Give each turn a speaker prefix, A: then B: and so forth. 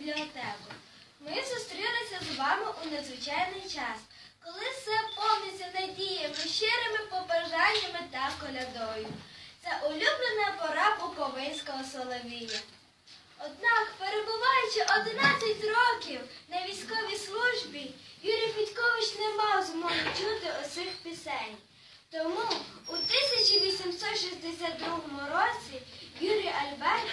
A: бібліотеку. Ми зустрілися з вами у надзвичайний час, коли все повниться надіями, щирими побажаннями та колядою. Це улюблена пора Буковинського соловія. Однак, перебуваючи 11 років на військовій службі, Юрій Федькович не мав змоги чути усіх пісень. Тому у 1862 році Юрій Альберт.